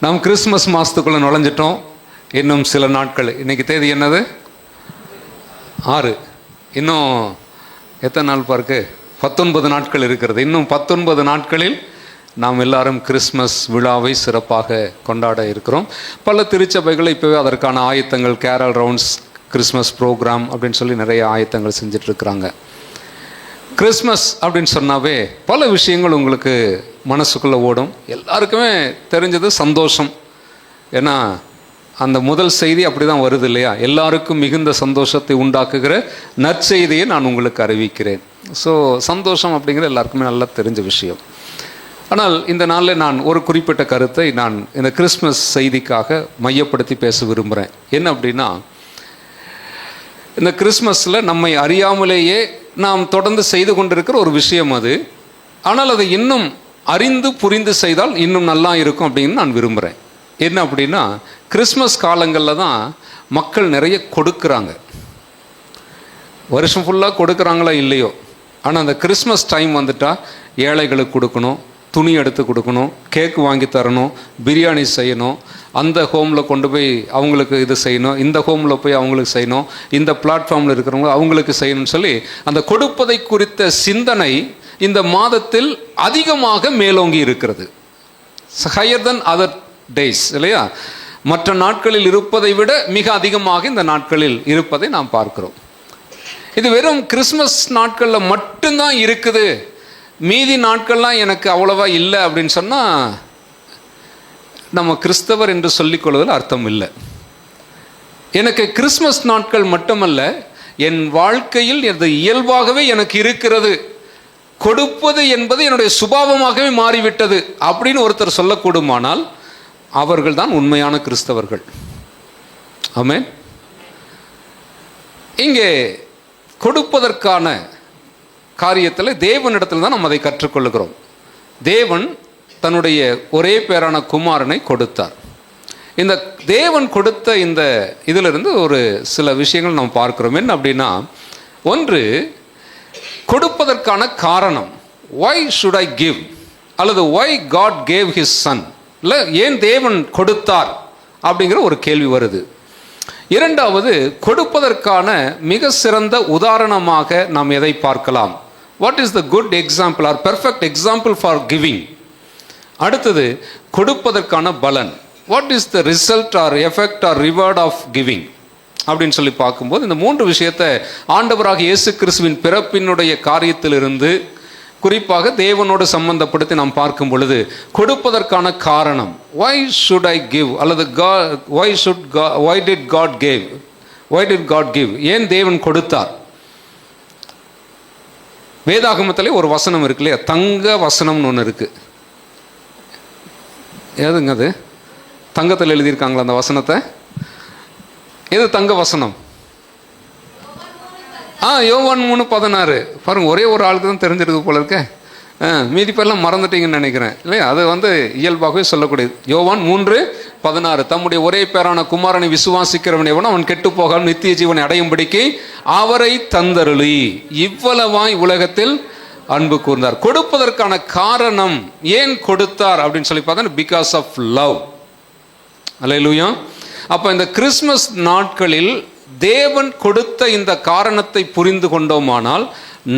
நாம் கிறிஸ்மஸ் மாதத்துக்குள்ளே நுழைஞ்சிட்டோம். இன்னும் சில நாட்கள். இன்றைக்கி தேதி என்னது? ஆறு. இன்னும் எத்தனை நாள் பார்க்கு? பத்தொன்பது நாட்கள் இருக்கிறது. இன்னும் பத்தொன்பது நாட்களில் நாம் எல்லாரும் கிறிஸ்மஸ் விழாவை சிறப்பாக கொண்டாட இருக்கிறோம். பல திருச்சபைகள் இப்போவே அதற்கான ஆயத்தங்கள் கேரல் ரவுண்ட்ஸ் கிறிஸ்மஸ் ப்ரோக்ராம் அப்படின்னு சொல்லி நிறைய ஆயத்தங்கள் செஞ்சிட்ருக்கிறாங்க கிறிஸ்மஸ் அப்படின்னு சொன்னாவே பல விஷயங்கள் உங்களுக்கு மனசுக்குள்ளே ஓடும். எல்லாருக்குமே தெரிஞ்சது சந்தோஷம். ஏன்னா அந்த முதல் செய்தி அப்படி தான் வருது இல்லையா? எல்லாருக்கும் மிகுந்த சந்தோஷத்தை உண்டாக்குகிற நற்செய்தியை நான் உங்களுக்கு அறிவிக்கிறேன். ஸோ சந்தோஷம் அப்படிங்கிற எல்லாருக்குமே நல்லா தெரிஞ்ச விஷயம். ஆனால் இந்த நாளில் நான் ஒரு குறிப்பிட்ட கருத்தை நான் இந்த கிறிஸ்மஸ் செய்திக்காக மையப்படுத்தி பேச விரும்புகிறேன் என்ன அப்படின்னா இந்த கிறிஸ்மஸில் நம்மை அறியாமலேயே நாம் தொடர்ந்து செய்து கொண்டிருக்கிற ஒரு விஷயம் அது. ஆனால் அதை இன்னும் அறிந்து புரிந்து செய்தால் இன்னும் நல்லா இருக்கும் அப்படின்னு நான் விரும்புகிறேன் என்ன அப்படின்னா கிறிஸ்மஸ் காலங்களில் தான் மக்கள் நிறைய கொடுக்குறாங்க. வருஷம் ஃபுல்லாக கொடுக்குறாங்களா இல்லையோ? ஆனால் அந்த கிறிஸ்மஸ் டைம் வந்துட்டால் ஏழைகளுக்கு கொடுக்கணும் துணி எடுத்து கொடுக்கணும் கேக் வாங்கி தரணும் பிரியாணி செய்யணும் அந்த ஹோமில் கொண்டு போய் அவங்களுக்கு இது செய்யணும் இந்த ஹோமில் போய் அவங்களுக்கு செய்யணும் இந்த பிளாட்ஃபார்மில் இருக்கிறவங்க அவங்களுக்கு செய்யணும்னு சொல்லி அந்த கொடுப்பதை குறித்த சிந்தனை இந்த மாதத்தில் அதிகமாக மேலோங்கி இருக்கிறது. ஹையர் than அதர் டேஸ் இல்லையா? மற்ற நாட்களில் இருப்பதை விட மிக அதிகமாக இந்த நாட்களில் இருப்பதை நாம் பார்க்கிறோம். இது வெறும் கிறிஸ்மஸ் நாட்களில் மட்டும்தான் இருக்குது. மீதி நாட்கள்லாம் எனக்கு அவ்வளவா இல்லை அப்படின்னு சொன்னால் நம்ம கிறிஸ்தவர் என்று சொல்லிக்கொள்வதில் அர்த்தம் இல்லை. எனக்கு கிறிஸ்மஸ் நாட்கள் மட்டுமல்ல என் வாழ்க்கையில் அது இயல்பாகவே எனக்கு இருக்கிறது கொடுப்பது என்பது என்னுடைய சுபாவமாகவே மாறிவிட்டது அப்படின்னு ஒருத்தர் சொல்லக்கூடுமானால் அவர்கள் தான் உண்மையான கிறிஸ்தவர்கள். ஆமே இங்கே கொடுப்பதற்கான காரியத்தில் தேவனிடத்தில் தான் நம்ம அதை கற்றுக்கொள்ளுகிறோம். தேவன் தன்னுடைய ஒரே பேரான குமாரனை கொடுத்தார். இந்த தேவன் கொடுத்த இந்த இதிலிருந்து ஒரு சில விஷயங்கள் நாம் பார்க்குறோம். என்ன அப்படின்னா ஒன்று கொடுப்பதற்கான காரணம் ஒய் ஷுட் ஐ கிவ் அல்லது why God gave his son இல்லை ஏன் தேவன் கொடுத்தார்? அப்படிங்கிற ஒரு கேள்வி வருது. இரண்டாவது கொடுப்பதற்கான மிக சிறந்த உதாரணமாக நாம் எதை பார்க்கலாம்? What is the good example or perfect example for giving அடுத்தது கொடுப்பதற்கான பலன். What is the result or effect or reward of giving அப்படின்னு சொல்லி பார்க்கும்போது இந்த மூன்று விஷயத்தை ஆண்டவராக இயேசு கிறிஸ்துவின் பிறப்பினுடைய காரியத்திலிருந்து குறிப்பாக தேவனோடு சம்பந்தப்படுத்தி நாம் பார்க்கும் பொழுது கொடுப்பதற்கான காரணம் ஒய் ஷுட் ஐ கிவ் அல்லது why should why did God gave why did God give ஏன் தேவன் கொடுத்தார்? வேதாகமத்திலே ஒரு வசனம் இருக்கு இல்லையா? தங்க வசனம்னு ஒன்று இருக்குது ஏதுங்க அது? தங்கத்தில் எழுதியிருக்காங்களா அந்த வசனத்தை? எது தங்க வசனம்? ஆ யோவான் மூணு பதினாறு. பாருங்க ஒரே ஒரு ஆளுக்கு தான் தெரிஞ்சிருக்கு போல இருக்க. ஆ மீதி பேர்லாம் மறந்துட்டீங்கன்னு நினைக்கிறேன். இல்லையா? அது வந்து இயல்பாகவே சொல்லக்கூடியது. யோவான் மூன்று பதினாறு. தம்முடைய ஒரே பேரான குமாரனை விசுவாசிக்கிறவன் எவனோ அவன் கெட்டு போகாமல் நித்திய ஜீவனை அடையும்படிக்கு அவரை தந்தருளி. இவ்வளவாய் உலகத்தில் அன்பு கூர்ந்தார். கொடுப்பதற்கான காரணம் ஏன் கொடுத்தார் அப்படின்னு சொல்லி பார்த்தா பிகாஸ் ஆஃப் லவ் அல்லேலூயா அப்போ இந்த கிறிஸ்மஸ் நாட்களில் தேவன் கொடுத்த இந்த காரணத்தை புரிந்து கொண்டோமானால்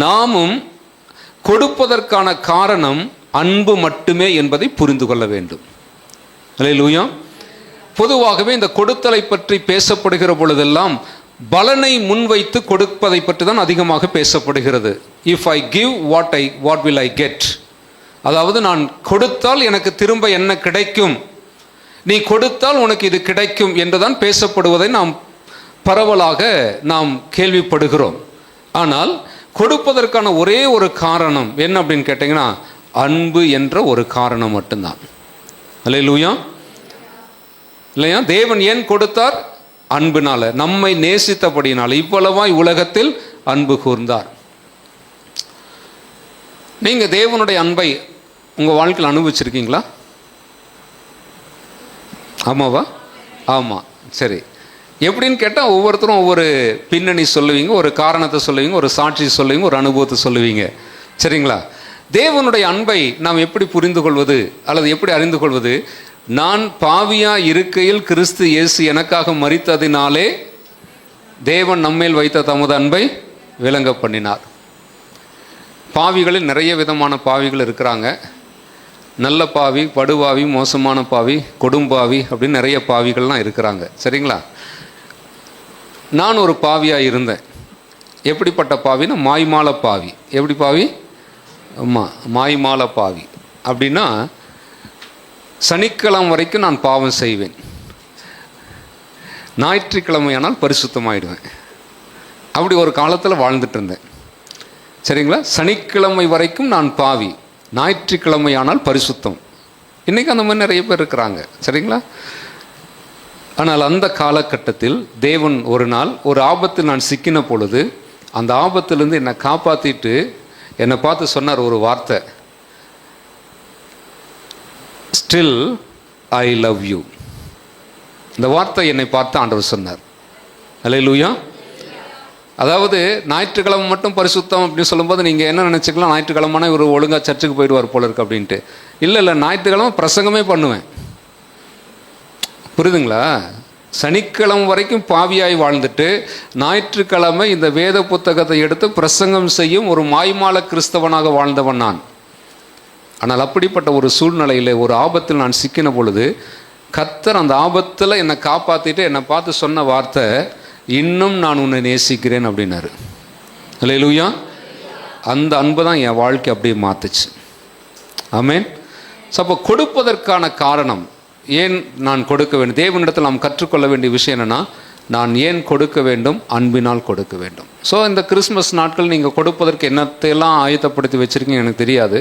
நாமும் கொடுப்பதற்கான காரணம் அன்பு மட்டுமே என்பதை புரிந்து கொள்ள வேண்டும். அல்லேலூயா பொதுவாகவே இந்த கொடுத்தலை பற்றி பேசப்படுகிற பொழுதெல்லாம் பலனை முன்வைத்து கொடுப்பதை பற்றி தான் அதிகமாக பேசப்படுகிறது. If I give what I what will I get அதாவது நான் கொடுத்தால் எனக்கு திரும்ப என்ன கிடைக்கும்? நீ கொடுத்தால் உனக்கு இது கிடைக்கும் என்றுதான் பேசப்படுவதை நாம் பரவலாக நாம் கேள்விப்படுகிறோம். ஆனால் கொடுப்பதற்கான ஒரே ஒரு காரணம் என்ன அப்படின்னு கேட்டிங்கன்னா அன்பு என்ற ஒரு காரணம் மட்டும்தான். அல்லேலூயா. இல்லையா? தேவன் ஏன் கொடுத்தார்? அன்பினால் நம்மை நேசித்தபடியினால் இவ்வளவாய் உலகத்தில் அன்பு கூர்ந்தார். நீங்க தேவனுடைய அன்பை உங்க வாழ்க்கையில் அனுபவிச்சிருக்கீங்களா? ஆமாவா? ஆமாம் சரி. எப்படின்னு கேட்டால் ஒவ்வொருத்தரும் ஒவ்வொரு பின்னணி சொல்லுவீங்க ஒரு காரணத்தை சொல்லுவீங்க ஒரு சாட்சி சொல்லுவீங்க ஒரு அனுபவத்தை சொல்லுவீங்க. சரிங்களா? தேவனுடைய அன்பை நாம் எப்படி புரிந்து கொள்வது அல்லது எப்படி அறிந்து கொள்வது? நான் பாவியா இருக்கையில் கிறிஸ்து இயேசு எனக்காக மறித்ததினாலே தேவன் நம்மேல் வைத்த தமது அன்பை விளங்க பண்ணினார். பாவிகளில் நிறைய விதமான பாவிகள் இருக்கிறாங்க. நல்ல பாவி படுபாவி மோசமான பாவி கொடும்பாவி அப்படின்னு நிறைய பாவிகள்லாம் இருக்கிறாங்க. சரிங்களா? நான் ஒரு பாவியாக இருந்தேன். எப்படிப்பட்ட பாவினா மாய்மால பாவி. எப்படி பாவி? ஆமாம் மாய்மால பாவி. அப்படின்னா சனிக்கிழமை வரைக்கும் நான் பாவம் செய்வேன். ஞாயிற்றுக்கிழமையானால் பரிசுத்தமாயிடுவேன். அப்படி ஒரு காலத்தில் வாழ்ந்துட்டு இருந்தேன் சரிங்களா? சனிக்கிழமை வரைக்கும் நான் பாவி. ஞாயிற்றுக்கிழமையானால் பரிசுத்தம். இன்றைக்கி அந்த மாதிரி நிறைய பேர் இருக்கிறாங்க. சரிங்களா? ஆனால் அந்த காலகட்டத்தில் தேவன் ஒரு நாள் ஒரு ஆபத்தில் நான் சிக்கின பொழுது அந்த ஆபத்திலேருந்து என்னை காப்பாற்றிட்டு என்னை பார்த்து சொன்னார் ஒரு வார்த்தை. ஸ்டில் ஐ லவ் யூ இந்த வார்த்தை என்னை பார்த்து ஆண்டவர் சொன்னார். அலை லூயா அதாவது ஞாயிற்றுக்கிழமை மட்டும் பரிசுத்தம் அப்படின்னு சொல்லும்போது நீங்கள் என்ன நினச்சிக்கலாம் ஞாயிற்றுக்கிழமைனா இவர் ஒழுங்காக சர்ச்சுக்கு போயிடுவார் போல இருக்கு அப்படின்ட்டு. இல்லை இல்லை ஞாயிற்றுக்கிழமை பிரசங்கமே பண்ணுவேன். புரியுதுங்களா? சனிக்கிழமை வரைக்கும் பாவியாய் வாழ்ந்துட்டு ஞாயிற்றுக்கிழமை இந்த வேத புத்தகத்தை எடுத்து பிரசங்கம் செய்யும் ஒரு மாய்மால கிறிஸ்தவனாக வாழ்ந்தவன் நான். ஆனால் அப்படிப்பட்ட ஒரு சூழ்நிலையில் ஒரு ஆபத்தில் நான் சிக்கின பொழுது கத்தர் அந்த ஆபத்தில் என்னை காப்பாற்றிட்டு என்னை பார்த்து சொன்ன வார்த்தை இன்னும் நான் உன்னை நேசிக்கிறேன் அப்படின்னாரு. இல்லையா அந்த அன்பு தான் என் வாழ்க்கை அப்படியே மாற்றுச்சு ஆமேன் ஸோ அப்போ கொடுப்பதற்கான காரணம் ஏன் நான் கொடுக்க வேண்டும்? தேவனிடத்தில் நாம் கற்றுக்கொள்ள வேண்டிய விஷயம் என்னென்னா நான் ஏன் கொடுக்க வேண்டும்? அன்பினால் கொடுக்க வேண்டும். ஸோ இந்த கிறிஸ்மஸ் நாட்கள் நீங்கள் கொடுப்பதற்கு என்னத்தையெல்லாம் ஆயத்தப்படுத்தி வச்சுருக்கீங்க எனக்கு தெரியாது.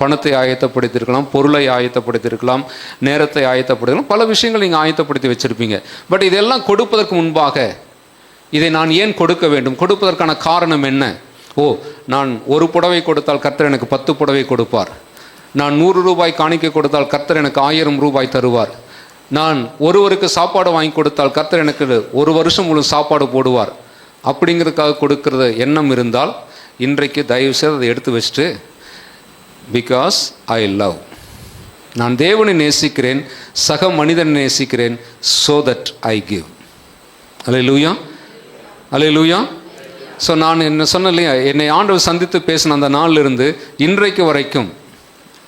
பணத்தை ஆயத்தப்படுத்தியிருக்கலாம் பொருளை ஆயத்தப்படுத்தியிருக்கலாம் நேரத்தை ஆயத்தப்படுத்தலாம் பல விஷயங்கள் நீங்கள் ஆயத்தப்படுத்தி வச்சுருப்பீங்க. பட் இதெல்லாம் கொடுப்பதற்கு முன்பாக இதை நான் ஏன் கொடுக்க வேண்டும்? கொடுப்பதற்கான காரணம் என்ன? ஓ நான் ஒரு புடவை கொடுத்தால் கர்த்தர் எனக்கு பத்து புடவை கொடுப்பார். நான் நூறு ரூபாய் காணிக்க கொடுத்தால் கர்த்தர் எனக்கு ஆயிரம் ரூபாய் தருவார். நான் ஒருவருக்கு சாப்பாடு வாங்கி கொடுத்தால் கர்த்தர் எனக்கு ஒரு வருஷம் முழு சாப்பாடு போடுவார். அப்படிங்கிறதுக்காக கொடுக்கறது எண்ணம் இருந்தால் இன்றைக்கு தயவு செய்து அதை எடுத்து வச்சுட்டு பிகாஸ் ஐ லவ் நான் தேவனை நேசிக்கிறேன் சக மனிதனை நேசிக்கிறேன் ஸோ தட் ஐ கிவ் அலை லூயா அலை லூயா ஸோ நான் என்ன சொன்னேன் இல்லையா? என்னை ஆண்டவர் சந்தித்து பேசின அந்த நாளிலிருந்து இன்றைக்கு வரைக்கும்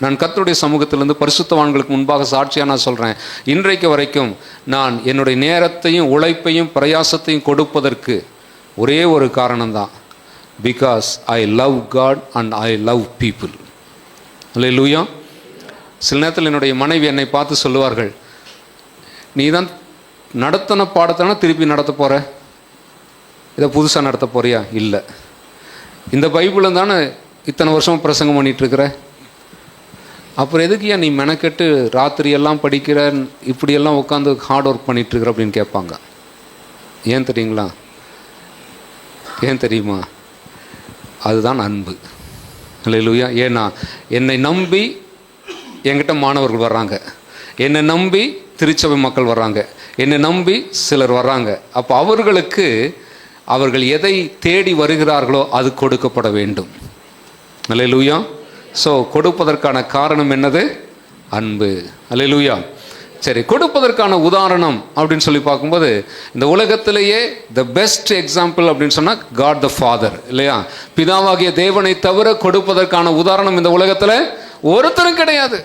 நான் கத்தருடைய சமூகத்திலிருந்து பரிசுத்தவான்களுக்கு முன்பாக சாட்சியாக நான் சொல்கிறேன் இன்றைக்கு வரைக்கும் நான் என்னுடைய நேரத்தையும் உழைப்பையும் பிரயாசத்தையும் கொடுப்பதற்கு ஒரே ஒரு காரணம்தான். Because I love God and I love people இல்லை லூயா சில நேரத்தில் என்னுடைய மனைவி என்னை பார்த்து சொல்லுவார்கள் நீ தான் நடத்தின பாடத்தான திருப்பி நடத்த போகிற இதை புதுசாக நடத்த போறியா? இல்லை. இந்த பைபிளில் தானே இத்தனை வருஷம் பிரசங்கம் பண்ணிகிட்ருக்கிற அப்புறம் எதுக்கு நீ மெனக்கெட்டு ராத்திரியெல்லாம் படிக்கிற இப்படியெல்லாம் உட்காந்து ஹார்ட் ஒர்க் பண்ணிகிட்ருக்குற அப்படின்னு கேட்பாங்க. ஏன் தெரியுங்களா? ஏன் தெரியுமா? அதுதான் அன்பு. இல்லையா ஏன்னா என்னை நம்பி என்கிட்ட மாணவர்கள் வர்றாங்க. என்னை நம்பி திருச்சபை மக்கள் வர்றாங்க. என்னை நம்பி சிலர் வர்றாங்க. அப்போ அவர்களுக்கு அவர்கள் எதை தேடி வருகிறார்களோ அது கொடுக்கப்பட வேண்டும். இல்லையா ஸோ கொடுப்பதற்கான காரணம் என்னது? அன்பு. அலையிலூயா சரி கொடுப்பதற்கான உதாரணம் அப்படின்னு சொல்லி பார்க்கும்போது இந்த உலகத்திலேயே த பெஸ்ட் எக்ஸாம்பிள் அப்படின்னு சொன்னால் காட் த ஃபாதர் இல்லையா? பிதாவாகிய தேவனை தவிர கொடுப்பதற்கான உதாரணம் இந்த உலகத்தில் ஒருத்தரும் கிடையாது.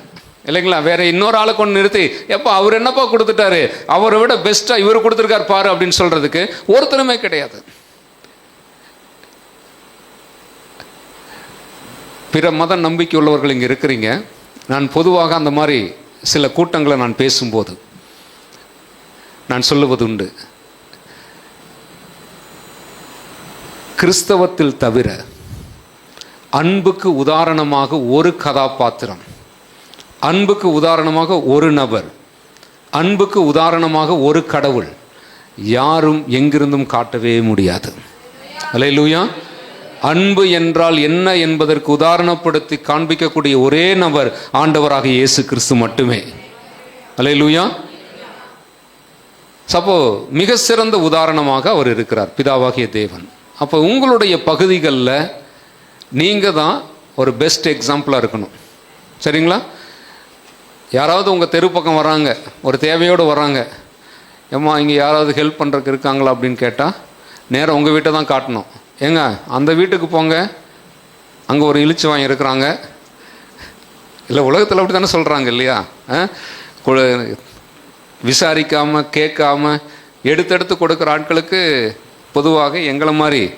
இல்லைங்களா? வேற இன்னொரு ஆளை கொண்டு நிறுத்தி எப்போ அவர் என்னப்பா கொடுத்துட்டாரு? அவரை விட பெஸ்ட்டாக இவர் கொடுத்துருக்காரு பாரு அப்படின்னு சொல்கிறதுக்கு ஒருத்தருமே கிடையாது. பிற மத நம்பிக்கை உள்ளவர்கள் இங்கே இருக்கிறீங்க. நான் பொதுவாக அந்த மாதிரி சில கூட்டங்களை நான் பேசும்போது நான் சொல்லுவது உண்டு. கிறிஸ்தவத்தில் தவிர அன்புக்கு உதாரணமாக ஒரு கதாபாத்திரம் அன்புக்கு உதாரணமாக ஒரு நபர் அன்புக்கு உதாரணமாக ஒரு கடவுள் யாரும் எங்கிருந்தும் காட்டவே முடியாது. அலையிலூயா. அன்பு என்றால் என்ன என்பதற்கு உதாரணப்படுத்தி காண்பிக்கக்கூடிய ஒரே நபர் ஆண்டவராக இயேசு கிறிஸ்து மட்டுமே. அலை லூயா சப்போ மிக சிறந்த உதாரணமாக அவர் இருக்கிறார் பிதாவாகிய தேவன். அப்போ உங்களுடைய பகுதிகளில் நீங்கள் தான் ஒரு பெஸ்ட் எக்ஸாம்பிளாக இருக்கணும். சரிங்களா? யாராவது உங்கள் தெரு பக்கம் வராங்க ஒரு தேவையோடு வராங்க ஏம்மா இங்கே யாராவது ஹெல்ப் பண்ணுறதுக்கு இருக்காங்களா? அப்படின்னு கேட்டால் நேராக உங்கள் வீட்டை தான் காட்டணும். ஏங்க அந்த வீட்டுக்கு போங்க. அங்கே ஒரு இழிச்சு வாங்கி இருக்கிறாங்க. இல்லை உலகத்தில் அப்படி தானே சொல்கிறாங்க இல்லையா? ஆ? கேட்காமல் கேட்காம எடுத்தெடுத்து கொடுக்குற ஆட்களுக்கு பொதுவாக எங்களை மாதிரி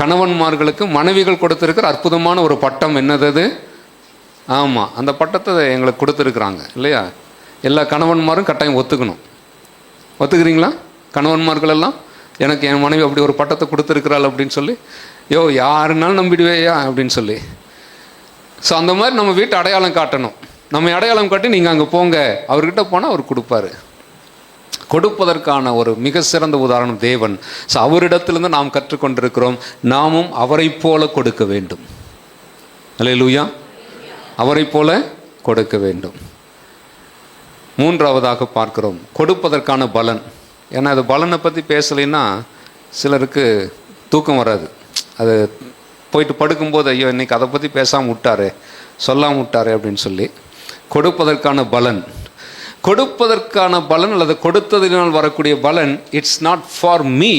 கணவன்மார்களுக்கு மனைவிகள் கொடுத்துருக்கிற அற்புதமான ஒரு பட்டம் என்னது ஆமாம் அந்த பட்டத்தை எங்களுக்கு கொடுத்துருக்குறாங்க இல்லையா? எல்லா கணவன்மாரும் கட்டாயம் ஒத்துக்கணும். ஒத்துக்கிறீங்களா? கணவன்மார்கள் எல்லாம்? எனக்கு என் மனைவி அப்படி ஒரு பட்டத்தை கொடுத்துருக்குறாள் அப்படின்னு சொல்லி யோ யாருனாலும் நம்பிடுவேயா? அப்படின்னு சொல்லி. ஸோ அந்த மாதிரி நம்ம வீட்டு அடையாளம் காட்டணும். நம்ம அடையாளம் காட்டி நீங்கள் அங்கே போங்க. அவர்கிட்ட போனால் அவர் கொடுப்பாரு. கொடுப்பதற்கான ஒரு மிக சிறந்த உதாரணம் தேவன். ஸோ அவரிடத்திலிருந்து நாம் கற்றுக்கொண்டிருக்கிறோம். நாமும் அவரைப் போல கொடுக்க வேண்டும். அல்ல லூயா அவரைப் போல கொடுக்க வேண்டும். மூன்றாவதாக பார்க்கிறோம். கொடுப்பதற்கான பலன். ஏன்னா அது பலனை பற்றி பேசலைன்னா சிலருக்கு தூக்கம் வராது. அது போயிட்டு படுக்கும்போது ஐயோ இன்றைக்கி அதை பற்றி பேசாமல் விட்டாரு சொல்லாமல் விட்டாரு அப்படின்னு சொல்லி கொடுப்பதற்கான பலன். கொடுப்பதற்கான பலன் அல்லது கொடுத்ததினால் வரக்கூடிய பலன் it's not for me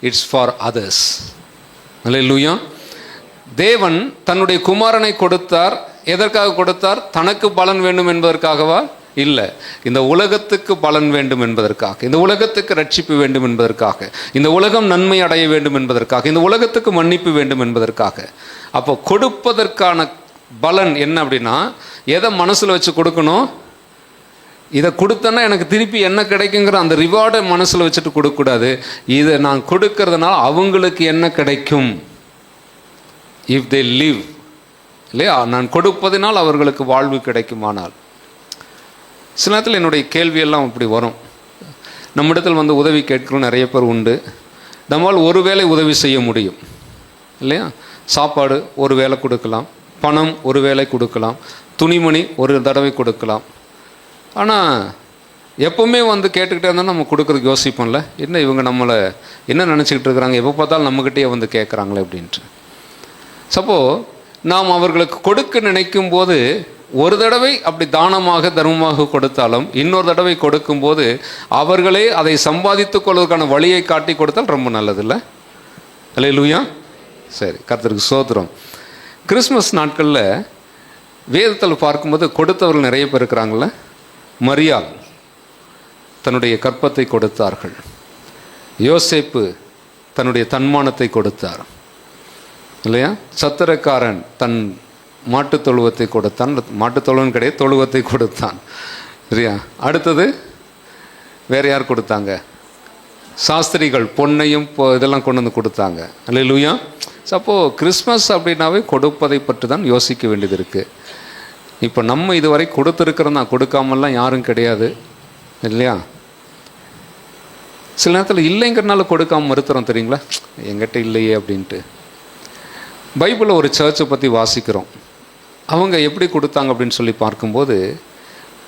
it's for others அல்லேலூயா தேவன் தன்னுடைய குமாரனை கொடுத்தார். எதற்காக கொடுத்தார்? தனக்கு பலன் வேண்டும் என்பதற்காகவா? இல்லை. இந்த உலகத்துக்கு பலன் வேண்டும் என்பதற்காக இந்த உலகத்துக்கு ரட்சிப்பு வேண்டும் என்பதற்காக இந்த உலகம் நன்மை அடைய வேண்டும் என்பதற்காக இந்த உலகத்துக்கு மன்னிப்பு வேண்டும் என்பதற்காக. அப்போ கொடுப்பதற்கான பலன் என்ன அப்படின்னா எதை மனசில் வச்சு கொடுக்கணும்? இதை கொடுத்தேன்னா எனக்கு திருப்பி என்ன கிடைக்குங்கிற அந்த ரிவார்டை மனசில் வச்சுட்டு கொடுக்கக்கூடாது. இதை நான் கொடுக்கறதுனால அவங்களுக்கு என்ன கிடைக்கும்? இஃப் தே லிவ் இல்லையா? நான் கொடுப்பதினால் அவர்களுக்கு வாழ்வு கிடைக்குமானால். சில நேரத்தில் என்னுடைய கேள்வியெல்லாம் இப்படி வரும். நம்மிடத்தில் வந்து உதவி கேட்கிறோம் நிறைய பேர் உண்டு. நம்மால் ஒரு வேளை உதவி செய்ய முடியும். இல்லையா? சாப்பாடு ஒரு வேளை கொடுக்கலாம். பணம் ஒரு வேளை கொடுக்கலாம். துணிமணி ஒரு தடவை கொடுக்கலாம். ஆனால் எப்பவுமே வந்து கேட்டுக்கிட்டே இருந்தால் நம்ம கொடுக்குறதுக்கு யோசிப்போம்ல. என்ன இவங்க நம்மளை என்ன நினச்சிக்கிட்டு இருக்கிறாங்க? எப்போ பார்த்தாலும் நம்மக்கிட்டேயே வந்து கேட்குறாங்களே அப்படின்ட்டு. சப்போ நாம் அவர்களுக்கு கொடுக்க நினைக்கும் போது ஒரு தடவை அப்படி தானமாக தர்மமாக கொடுத்தாலும் இன்னொரு தடவை கொடுக்கும்போது அவர்களே அதை சம்பாதித்துக் கொள்வதற்கான வழியை காட்டி கொடுத்தால் ரொம்ப நல்லது இல்லை அல்ல லூயா சரி கர்த்தருக்கு சோத்திரம் கிறிஸ்மஸ் நாட்களில் வேதத்தில் பார்க்கும்போது கொடுத்தவர்கள் நிறைய பேர் இருக்கிறாங்கள மரியாள் தன்னுடைய கற்பத்தை கொடுத்தார்கள். யோசேப்பு தன்னுடைய தன்மானத்தை கொடுத்தார். இல்லையா? சத்திரக்காரன் தன் மாட்டுத் தொழுவத்தை கொடுத்தான். மாட்டுத் தொழுவன் கிடையாது தொழுவத்தை கொடுத்தான். சரியா? அடுத்தது வேற யார் கொடுத்தாங்க? சாஸ்திரிகள் பொன்னையும் இதெல்லாம் கொண்டு வந்து கொடுத்தாங்க. அல்லையா அப்போ கிறிஸ்மஸ் அப்படின்னாவே கொடுப்பதை பற்றி தான் யோசிக்க வேண்டியது இருக்குது இப்போ நம்ம இதுவரை கொடுத்துருக்குறோம் தான் கொடுக்காமலாம் யாரும் கிடையாது. இல்லையா? சில நேரத்தில் இல்லைங்கிறனால கொடுக்காம மறுத்துறோம் தெரியுங்களா? எங்கிட்ட இல்லையே அப்படின்ட்டு. பைபிளில் ஒரு சர்ச்சை பற்றி வாசிக்கிறோம். அவங்க எப்படி கொடுத்தாங்க அப்படின்னு சொல்லி பார்க்கும்போது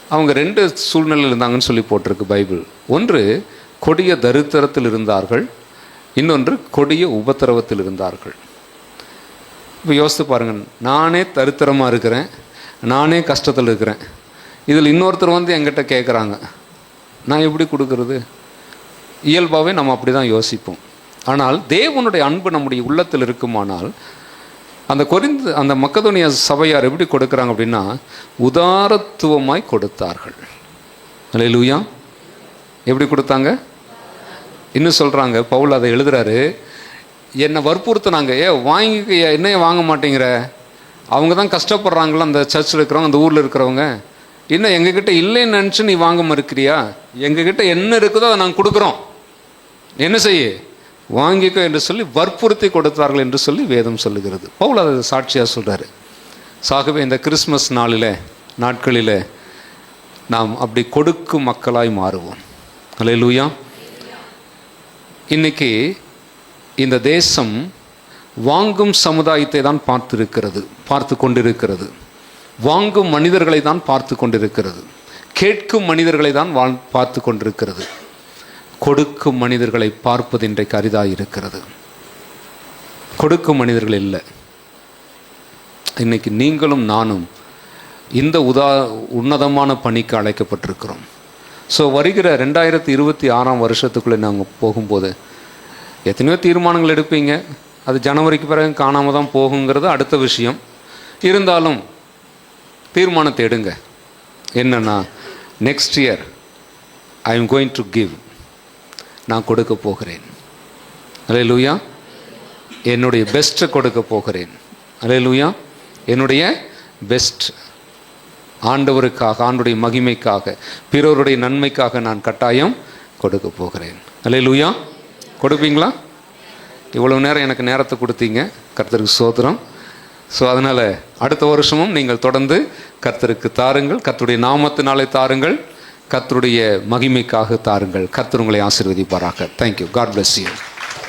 அவங்க ரெண்டு சூழ்நிலையில் இருந்தாங்கன்னு சொல்லி போட்டிருக்கு பைபிள். ஒன்று கொடிய தரித்திரத்தில் இருந்தார்கள். இன்னொன்று கொடிய உபத்திரவத்தில் இருந்தார்கள். இப்போ யோசித்து பாருங்கள். நானே தரித்திரமாக இருக்கிறேன். நானே கஷ்டத்தில் இருக்கிறேன். இதில் இன்னொருத்தர் வந்து என்கிட்ட கேட்குறாங்க. நான் எப்படி கொடுக்கறது? இயல்பாகவே நம்ம அப்படி தான் யோசிப்போம். ஆனால் தேவனுடைய அன்பு நம்முடைய உள்ளத்தில் இருக்குமானால் அந்த கொரிந்து அந்த மக்கதோனிய சபையார் எப்படி கொடுக்குறாங்க அப்படின்னா உதாரத்துவமாய் கொடுத்தார்கள். லூயா எப்படி கொடுத்தாங்க? இன்னும் சொல்கிறாங்க பவுல் அதை எழுதுறாரு. என்னை வற்புறுத்தினாங்க. ஏ வாங்கி என்னைய வாங்க மாட்டேங்கிற. அவங்க தான் கஷ்டப்படுறாங்களோ அந்த சர்ச்சில் இருக்கிறவங்க அந்த ஊரில் இருக்கிறவங்க. இன்னும் எங்ககிட்ட இல்லைன்னு நினச்சி நீ வாங்க மறுக்கிறியா? எங்ககிட்ட என்ன இருக்குதோ அதை நாங்கள் கொடுக்குறோம். என்ன செய்ய? வாங்கிக்கோ என்று சொல்லி வற்புறுத்தி கொடுத்தார்கள் என்று சொல்லி வேதம் சொல்லுகிறது. பவுல் அதை சாட்சியாக சொல்கிறாரு சாகவே இந்த கிறிஸ்மஸ் நாளில் நாட்களில் நாம் அப்படி கொடுக்கும் மக்களாய் மாறுவோம். அல்லேலூயா இன்னைக்கு இந்த தேசம் வாங்கும் சமுதாயத்தை தான் பார்த்திருக்கிறது பார்த்து கொண்டிருக்கிறது. வாங்கும் மனிதர்களை தான் பார்த்து கொண்டிருக்கிறது. கேட்கும் மனிதர்களை தான் வாழ் பார்த்து கொண்டிருக்கிறது. கொடுக்கும் மனிதர்களை பார்ப்பது இன்றைக்கு அரிதாக இருக்கிறது கொடுக்கும் மனிதர்கள் இல்லை. இன்னைக்கு நீங்களும் நானும் இந்த உதா உன்னதமான பணிக்கு அழைக்கப்பட்டிருக்கிறோம். ஸோ வருகிற ரெண்டாயிரத்தி இருபத்தி ஆறாம் வருஷத்துக்குள்ளே நாங்கள் போகும்போது எத்தனையோ தீர்மானங்கள் எடுப்பீங்க. அது ஜனவரிக்கு பிறகு காணாமல் தான் போகுங்கிறது அடுத்த விஷயம். இருந்தாலும் தீர்மானத்தை எடுங்க. என்னென்னா next year I am going to give நான் கொடுக்க போகிறேன். அலே லூயா என்னுடைய பெஸ்ட்டை கொடுக்க போகிறேன். அலே லூயா என்னுடைய பெஸ்ட் ஆண்டவருக்காக ஆண்டுடைய மகிமைக்காக பிறருடைய நன்மைக்காக நான் கட்டாயம் கொடுக்க போகிறேன். அலே லூயா கொடுப்பீங்களா? இவ்வளவு நேரம் எனக்கு நேரத்தை கொடுத்தீங்க. கர்த்தருக்கு சோதனம் ஸோ அதனால் அடுத்த வருஷமும் நீங்கள் தொடர்ந்து கர்த்தருக்கு தாருங்கள். கர்த்தருடைய நாமத்தினாலே தாருங்கள். கத்தருடைய மகிமைக்காக தாருங்கள். கத்தர் உங்களை ஆசீர்வதிப்பாராக. Thank you God bless you